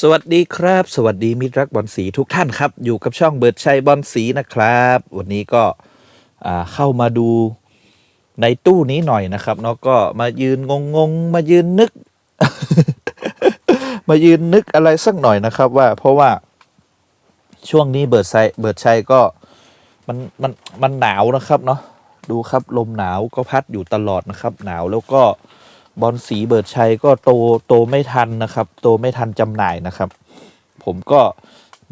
สวัสดีครับ สวัสดีมิตรรักบอลสีทุกท่านครับ อยู่กับช่องเบิร์ดชัยบอลสีนะครับ วันนี้ก็เข้ามาดูในตู้นี้หน่อยนะครับเนาะก็มายืนงงงมายืนนึก มายืนนึกอะไรสักหน่อยนะครับ ว่าเพราะว่าช่วงนี้เบิร์ดชัยเบิร์ดชัยก็มันมันมันหนาวนะครับเนาะดูครับลมหนาวก็พัดอยู่ตลอดนะครับ หนาวแล้วก็ บอลสีเบิร์ดชัยก็โตโตไม่ทันนะครับ โตไม่ทันจำหน่ายนะครับ ผมก็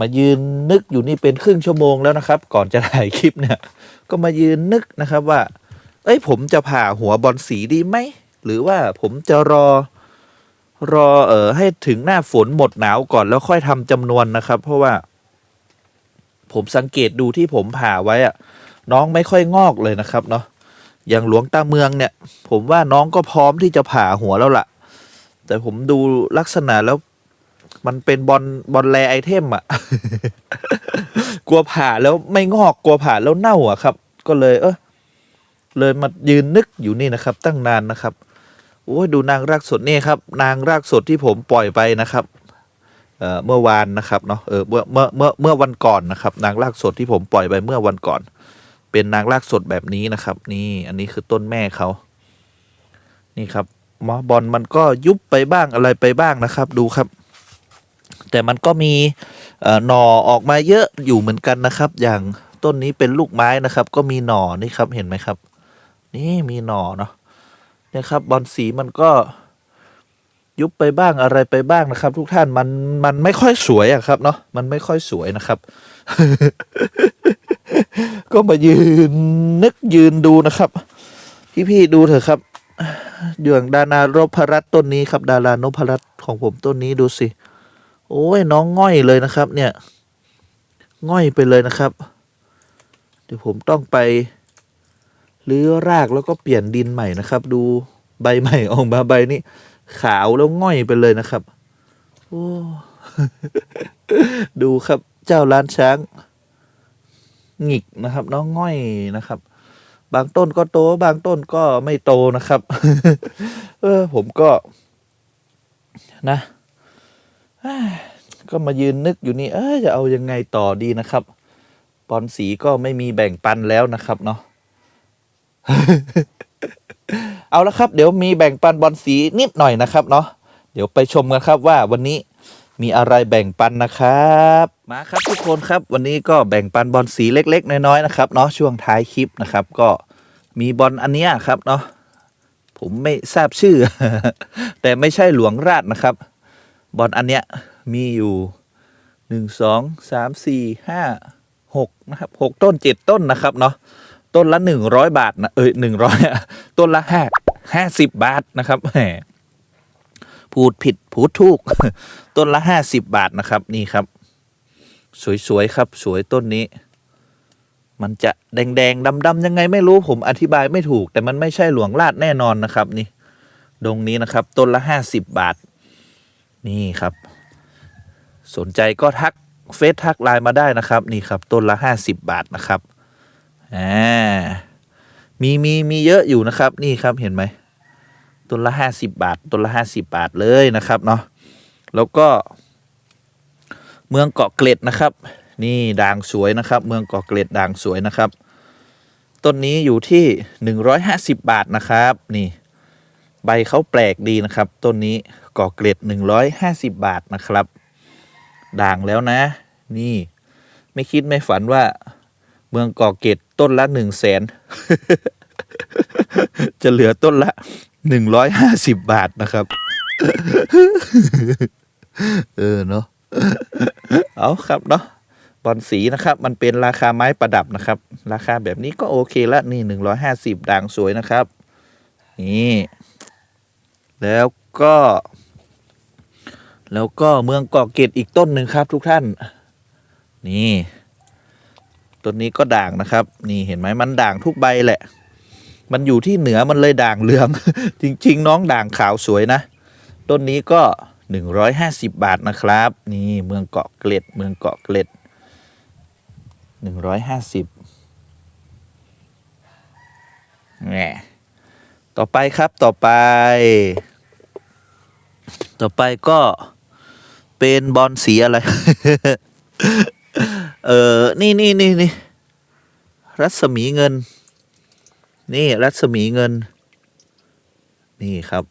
มายืนนึกอยู่นี่เป็นครึ่งชั่วโมงแล้วนะครับ ก่อนจะถ่ายคลิปเนี่ย ก็มายืนนึกนะครับว่า เอ้ยผมจะผ่าหัวบอลสีดีไหมหรือว่าผมจะรอรอเออให้ถึงหน้าฝนหมดหนาวก่อนแล้วค่อยทำจำนวนนะครับ เพราะว่า ผมสังเกตดูที่ผมผ่าไว้อะน้องไม่ค่อยงอกเลยนะครับเนาะ อย่างหลวงตาเมืองเนี่ย ผมว่าน้องก็พร้อมที่จะผ่าหัวแล้วล่ะ แต่ผมดูลักษณะแล้ว มันเป็นบอลบอลแรไอเทมอะกลัวผ่าแล้วไม่งอกกลัวผ่าแล้วเน่าอะครับ ก็เลย เออเลยมายืนนึกอยู่นี่นะครับ ตั้งนานนะครับโอ้ยดูนางรากสดนี่ครับ นางรากสดที่ผมปล่อยไปนะครับเอ่อเมื่อวานนะครับเนาะเออเมื่อเมื่อเมื่อเมื่อวันก่อนนะครับ นางรากสดที่ผมปล่อยไปเมื่อวันก่อน เป็นนางรากสดแบบนี้นะครับ นี่อันนี้คือต้นแม่เขา นี่ครับหมอบอลมันก็ยุบไปบ้างอะไรไปบ้างนะครับ ดูครับ แต่มันก็มีหน่อออกมาเยอะอยู่เหมือนกันนะครับ อย่างต้นนี้เป็นลูกไม้นะครับ ก็มีหน่อนี่ครับเห็นไหมครับ นี่มีหน่อเนาะเนี่ยครับ บอลสีมันก็ยุบไปบ้างอะไรไปบ้างนะครับ ทุกท่านมันมันไม่ค่อยสวยอะครับเนาะมันไม่ค่อยสวยนะครับ ก็มายืนนึกยืนดูนะครับ พี่ๆดูเถอะครับอย่างดานารพรัตน์ต้นนี้ครับ ดารานพรัตน์ของผมต้นนี้ดูสิ โอ้ยน้องง่อยเลยนะครับ เนี่ย ง่อยไปเลยนะครับ เดี๋ยวผมต้องไปรื้อรากแล้วก็เปลี่ยนดินใหม่นะครับ ดูใบใหม่ออกมาใบนี้ขาวแล้วง่อยไปเลยนะครับ โอ้ ดูครับเจ้าล้านช้าง หงิกนะครับ น้องง่อยนะครับ บางต้นก็โต บางต้นก็ไม่โตนะครับ เออ ผมก็ นะก็มายืนนึกอยู่นี่ เออจะเอายังไงต่อดีนะครับบอลสีก็ไม่มีแบ่งปันแล้วนะครับเนาะเอาละครับ เดี๋ยวมีแบ่งปันบอลสีนิดหน่อยนะครับ เนาะเดี๋ยวไปชมกันครับว่าวันนี้ มีอะไรแบ่งปันนะครับ มาครับทุกคนครับ วันนี้ก็แบ่งปันบอลสีเล็ก ๆ น้อยๆนะครับเนาะช่วงท้ายคลิปนะครับ ก็มีบอลอันเนี้ยครับเนาะผมไม่ทราบชื่อ แต่ไม่ใช่หลวงราชนะครับ บอลอันเนี้ยมีอยู่หนึ่งสองสามสี่ห้าหกนะครับหกต้นเจ็ดต้นนะครับเนาะต้นละหนึ่งร้อยบาทนะเอ้ยหนึ่งร้อยต้นละห้าห้าสิบบาทนะครับแหม พูดผิดพูดถูก ต้นละห้าสิบบาทนะครับ นี่ครับ สวยๆครับ สวยต้นนี้ มันจะแดงๆดำๆยังไงไม่รู้ผมอธิบายไม่ถูก แต่มันไม่ใช่หลวงลาดแน่นอนนะครับ นี่ดงนี้นะครับ ต้นละห้าสิบบาท นี่ครับ สนใจก็ทักเฟซทักไลน์มาได้นะครับ นี่ครับ ต้นละห้าสิบบาทนะครับอ่ามีมีมีเยอะอยู่นะครับ นี่ครับเห็นไหม ต้นละห้าสิบบาทต้นละห้าสิบบาทเลยนะครับเนาะแล้วก็ เมืองเกาะเกร็ดนะครับ นี่ด่างสวยนะครับ เมืองเกาะเกร็ดด่างสวยนะครับ ต้นนี้อยู่ที่หนึ่งร้อยห้าสิบบาทนะครับ นี่ ใบเขาแปลกดีนะครับ ต้นนี้เกาะเกร็ดหนึ่งร้อยห้าสิบบาทนะครับ ด่างแล้วนะ นี่ ไม่คิดไม่ฝันว่า เมืองเก่อเกตต้นละหนึ่งแสนจะเหลือต้นละ หนึ่งร้อยห้าสิบบาทนะครับ เออเนาะเอาครับเนาะบอลสีนะครับ มันเป็นราคาไม้ประดับนะครับ ราคาแบบนี้ก็โอเคละนี่หนึ่งร้อยห้าสิบด่างสวยนะครับ นี่ แล้วก็ แล้วก็เมืองเกาะเกตอีกต้นหนึ่งครับ ทุกท่าน นี่ต้นนี้ก็ด่างนะครับ นี่เห็นไหมมันด่างทุกใบแหละ มันอยู่ที่เหนือมันเลยด่างเหลือง จริง ๆ น้องด่างขาวสวยนะ ต้นนี้ก็หนึ่งร้อยห้าสิบาทนะครับ นี่เมืองเกาะเกล็ด เมืองเกาะเกล็ดหนึ่งร้อยห้าสิบแหมต่อไปครับต่อไป ต่อไปก็เป็นบอลสีอะไร เออนี่นี่นี่นี่รัศมีเงิน นี่รัศมีเงิน นี่ครับ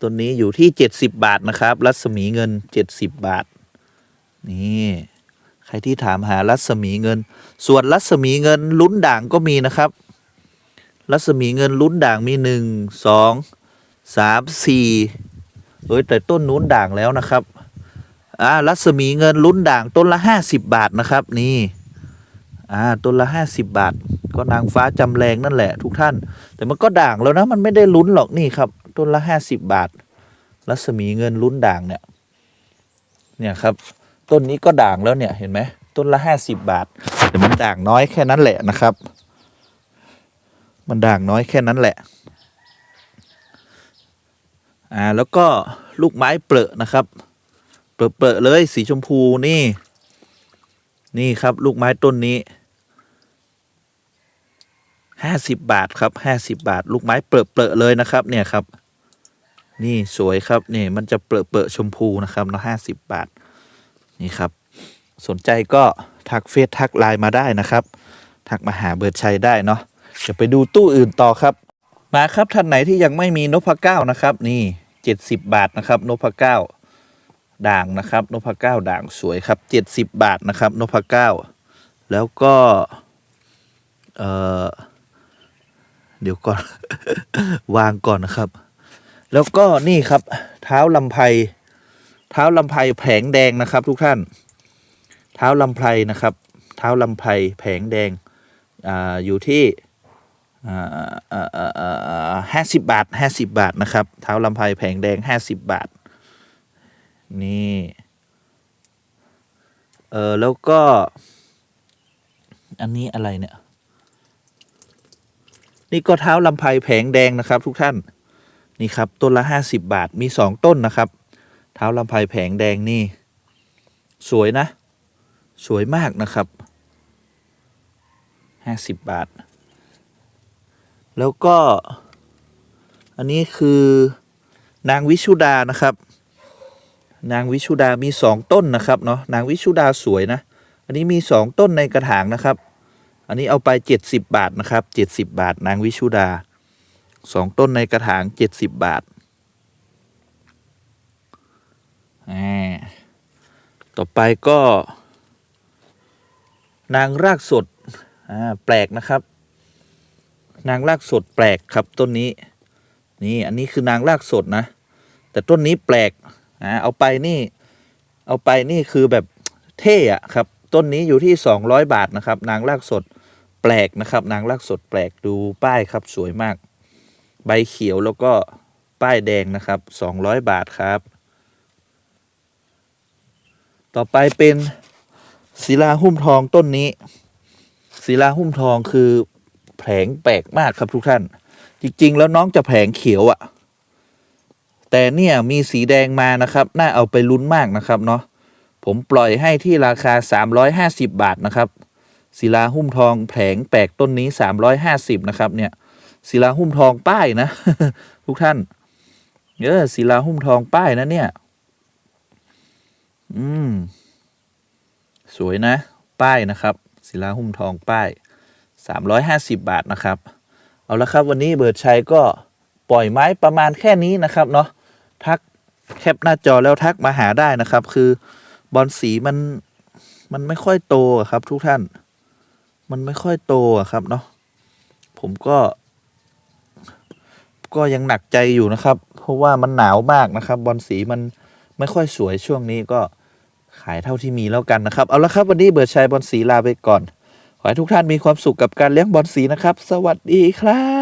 ตัวนี้อยู่ที่เจ็ดสิบบาทนะครับ รัศมีเงินเจ็ดสิบบาท นี่ใครที่ถามหารัศมีเงิน ส่วนรัศมีเงินลุ้นด่างก็มีนะครับ รัศมีเงินลุ้นด่างมีหนึ่งสองสามสี่เอ้ยแต่ต้นนู้นด่างแล้วนะครับอ่ารัศมีเงินลุ้นด่างต้นละห้าสิบบาทนะครับ นี่อ่าต้นละห้าสิบบาท ก็นางฟ้าจำแรงนั่นแหละทุกท่าน แต่มันก็ด่างแล้วนะมันไม่ได้ลุ้นหรอกนี่ครับ ต้นละห้าสิบบาท รัศมีเงินลุ้นด่างเนี่ย เนี่ยครับ ต้นนี้ก็ด่างแล้วเนี่ยเห็นไหมต้นละห้าสิบบาท แต่มันด่างน้อยแค่นั้นแหละนะครับ มันด่างน้อยแค่นั้นแหละ อ่าแล้วก็ลูกไม้เปรอะนะครับ เปรอะเลยสีชมพูนี่ นี่ครับ ลูกไม้ต้นนี้ ห้าสิบบาทครับห้าสิบบาท ลูกไม้เปรอะๆเลยนะครับ เนี่ยครับ นี่สวยครับนี่มันจะเปรอะๆชมพูนะครับเนาะห้าสิบบาท นี่ครับ สนใจก็ทักเฟซทักไลน์มาได้นะครับ ทักมาหาเบิร์ดชัยได้เนาะเดี๋ยวไปดูตู้อื่นต่อครับ มาครับท่านไหนที่ยังไม่มีนพเก้านะครับ นี่เจ็ดสิบบาทนะครับนพเก้าด่างนะครับนพเก้าด่างสวยครับเจ็ดสิบบาทนะครับนพเก้าแล้วก็ เอ่อ เดี๋ยวก่อน วางก่อนนะครับ แล้วก็นี่ครับ เท้าลำไพเท้าลำไพแผงแดงนะครับ ทุกท่าน เท้าลำไพนะครับ เท้าลำไพแผงแดงอ่าอยู่ที่ห้าสิบบาทห้าสิบบาทนะครับ เท้าลำไพแผงแดงห้าสิบบาท นี่เออแล้วก็ อันนี้อะไรเนี่ย นี่ก็เท้าลำไพแผงแดงนะครับ ทุกท่านนี่ครับต้นละห้าสิบบาทมีสองต้นนะครับ เท้าลำไพแผงแดงนี่ สวยนะ สวยมากนะครับห้าสิบบาท แล้วก็ อันนี้คือนางวิชุดานะครับ นางวิชุดามีสองต้นนะครับเนาะนางวิชุดาสวยนะ อันนี้มีสองต้นในกระถางนะครับ อันนี้เอาไปเจ็ดสิบบาท นะครับเจ็ดสิบบาท นางวิชุดาสองต้นในกระถางเจ็ดสิบบาทอ่าต่อไปก็ นางรากสดอ่าแปลกนะครับ นางรากสดแปลกครับต้นนี้ นี่อันนี้คือนางรากสดนะ แต่ต้นนี้แปลกอ่าเอาไปนี่ เอาไปนี่คือแบบเท่อะครับ ต้นนี้อยู่ที่สองร้อยบาทนะครับ นางรากสด แปลกนะครับ นางรากสดแปลกดูป้ายครับสวยมาก ใบเขียวแล้วก็ป้ายแดงนะครับสองร้อยบาทครับ ต่อไปเป็นศิลาหุ้มทองต้นนี้ศิลาหุ้มทองคือแผงแปลกมากครับทุกท่าน จริง ๆ แล้วน้องจะแผงเขียวอะ่ะ แต่เนี่ยมีสีแดงมานะครับ น่าเอาไปลุ้นมากนะครับเนาะผมปล่อยให้ที่ราคา 350 บาทนะครับ ศิลาหุ้มทองแผงแปลกต้นนี้350นะครับ เนี่ย ศิลาหุ้มทองป้ายนะ ทุกท่านเออศิลาหุ้มทองป้ายนะเนี่ย อืม สวยนะ ป้ายนะครับ ศิลาหุ้มทองป้าย350บาทนะครับ เอาละครับ วันนี้เบิร์ดชัยก็ปล่อยไม้ประมาณแค่นี้นะครับเนาะทักแคปหน้าจอแล้วทักมาหาได้นะครับ คือบอลสีมันมันไม่ค่อยโตครับทุกท่าน มันไม่ค่อยโตอะครับเนาะผมก็ ก็ยังหนักใจอยู่นะครับ เพราะว่ามันหนาวมากนะครับบอลสีมันไม่ค่อยสวยช่วงนี้ก็ขายเท่าที่มีแล้วกันนะครับ เอาละครับวันนี้เบิร์ดชัยบอลสีลาไปก่อน ขอให้ทุกท่านมีความสุขกับการเลี้ยงบอลสีนะครับ สวัสดีครับ